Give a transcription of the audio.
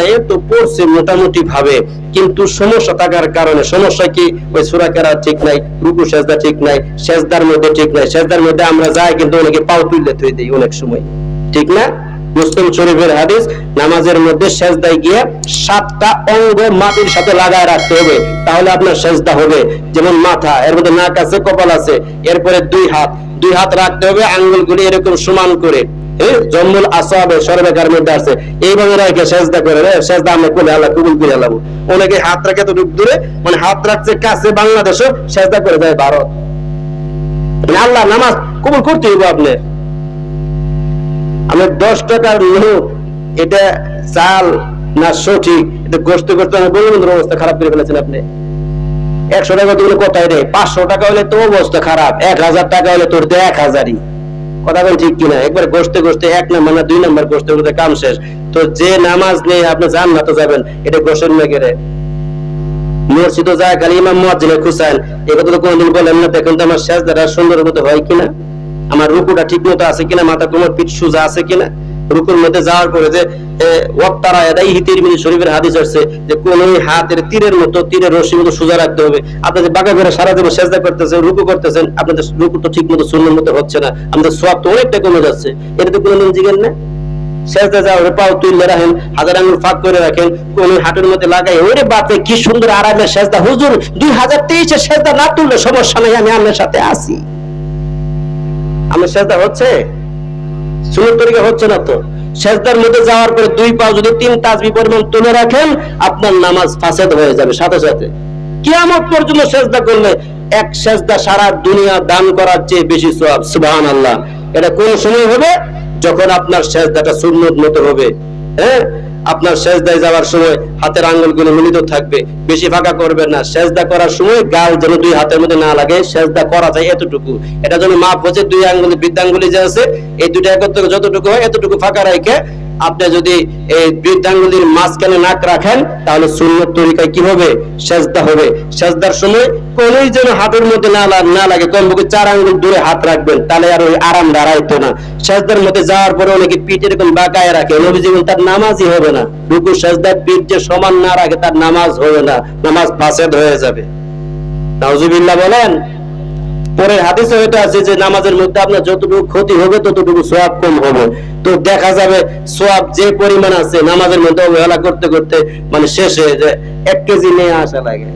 এ তো পড়ছে মোটামুটি ভাবে। কিন্তু সমস্যা থাকার কারণে, সমস্যা কি? ওই সুরা কেরা ঠিক নাই, রুকু সেজদা ঠিক নাই, সেজদার মধ্যে ঠিক নাই। সেজদার মধ্যে আমরা যাই, কিন্তু অনেকে পাও তুললে থই দিই অনেক সময়। ঠিক না? মুসলিম শরীফের হাদিস, নামাজের মধ্যে সেজদায় গিয়ে সাতটা অঙ্গ মাটির সাথে লাগায় রাখতে হবে। তাহলে আপনার সেজদা হবে। যেমন মাথা, এর মধ্যে নাক আছে, কপাল আছে। এরপরে দুই হাত। দুই হাত রাখতে হবে, আঙ্গুলগুলি এরকম সমান করে। আসাবে, সর্বেকার মধ্যে আছে এইভাবে রেখে সেজদা করে রে, সেজদা আমরা করে, আল্লাহ কবুল করে অনেকে হাত রাখে তো দূরে মানে হাত রাখছে কাছে বাংলাদেশও সেজদা করে দেয় ভারত। মানে আল্লাহ নামাজ কবুল করতে হইব আপনার আমি দশ টাকার নোট এটা চাল না সঠিক, এটা গোস্ত করতে আমি অবস্থা খারাপ করে ফেলেছেন আপনি। একশো টাকা তো কথাই নেই, পাঁচশো টাকা হলে তো অবস্থা খারাপ, এক হাজার টাকা হলে তোর তো এক হাজারই। কথা বলছি কিনা? একবার গোষ্ঠে গোষ্ঠে এক নাম্বার না দুই নাম্বার গোষ্ঠে কাম শেষ। তো যে নামাজ নেই, আপনি যান না তো যাবেন, এটা গোসের মেঘেরে মসজিদ যায়, খালি ইমাম তো কোনদিন বলেন না, দেখুন তো আমার শেষ দ্বারা সুন্দর মতো হয় কিনা? আমার রুকুটা ঠিক মতো আছে কিনা? মাথা কোমর পিঠ সুজা আছে কিনা? রুকুর মধ্যে যাওয়ার পরে যে ওয়াক্তারা এদাই হিতির মিনি শরীফের হাদিস আসছে যে, কোন হাতের তীরের মতো, তীরের রশি মতো সোজা রাখতে হবে। আপনি যে বাঁকা করে সারা জীবন সেজদা করতেছেন রুকু করতেছেন, আপনাদের রুকু তো ঠিক মতো সুন্দর মতো হচ্ছে না। আমাদের সোয়াব তো অনেকটা কমে যাচ্ছে। এটা তো কোনোদিন জিগেন না সেজদা যাও পাও তুলে রাখেন, হাজার আঙুল ফাঁক করে রাখেন, কোন হাটের মধ্যে লাগাই ওরে বাপরে, কি সুন্দর আরামের সেজদা। হুজুর, দুই হাজার তেইশে সেজদা না তুললে সমস্যা নাই, আমি আপনার সাথে আসি আমার সেজদা হচ্ছে? সুন্দর তরিকা হচ্ছে না তো। সেজদার মধ্যে যাওয়ার পরে দুই পা যদি তিন তাজবি পরিমাণ তুলে রাখেন, আপনার নামাজ ফাসেদ হয়ে যাবে সাথে সাথে। কিয়ামত পর্যন্ত সেজদা করলে এক সেজদা সারা দুনিয়া দান করার চেয়ে বেশি সওয়াব। সুবহানাল্লাহ। এটা কোন সময় হবে? যখন আপনার সেজদাটা সুন্নত মতো হবে। হ্যাঁ? আপনার সেজদায় যাওয়ার সময় হাতের আঙ্গুলগুলো মিলিত থাকবে, বেশি ফাঁকা করবেন না। সেজদা করার সময় গাল যেন দুই হাতের মধ্যে না লাগে, সেজদা করা যায় এতটুকু। এটা যেন মাপ হচ্ছে দুই আঙ্গুলি বৃদ্ধাঙ্গুলি যে আছে, এই দুইটা একত্র যতটুকু হয় এতটুকু ফাঁকা রেখে আপনি যদি এই বৃদ্ধাঙ্গুলির মাঝখানে নাক রাখেন, তাহলে সুন্নত তরিকায় কি হবে? সেজদা হবে। সেজদার সময় কোনই যেন হাতের মধ্যে না না লাগে, কমপক্ষে চার আঙ্গুল দূরে হাত রাখবেন, তাহলে আর ওই আরাম দাঁড়াইতো না। সেজদার মধ্যে যাওয়ার পরে অনেকে পিঠ এরকম বাঁকায় রাখে। নবী তার নামাজই হবে না। রুকু সেজদার পিঠ যে সমান না রাখে, তার নামাজ হবে না। নামাজ ফাসেদ হয়ে যাবে। নাউজুবিল্লাহ বলেন পরের হাদিসে এটা আছে যে নামাজের মধ্যে আপনার যতটুকু ক্ষতি হবে, ততটুকু সোয়াব কম হবে। তো দেখা যাবে সোয়াব যে পরিমাণ আছে, নামাজের মধ্যে অবহেলা করতে করতে মানে শেষ হয়ে যায়। এক কেজি নিয়ে আসা লাগে।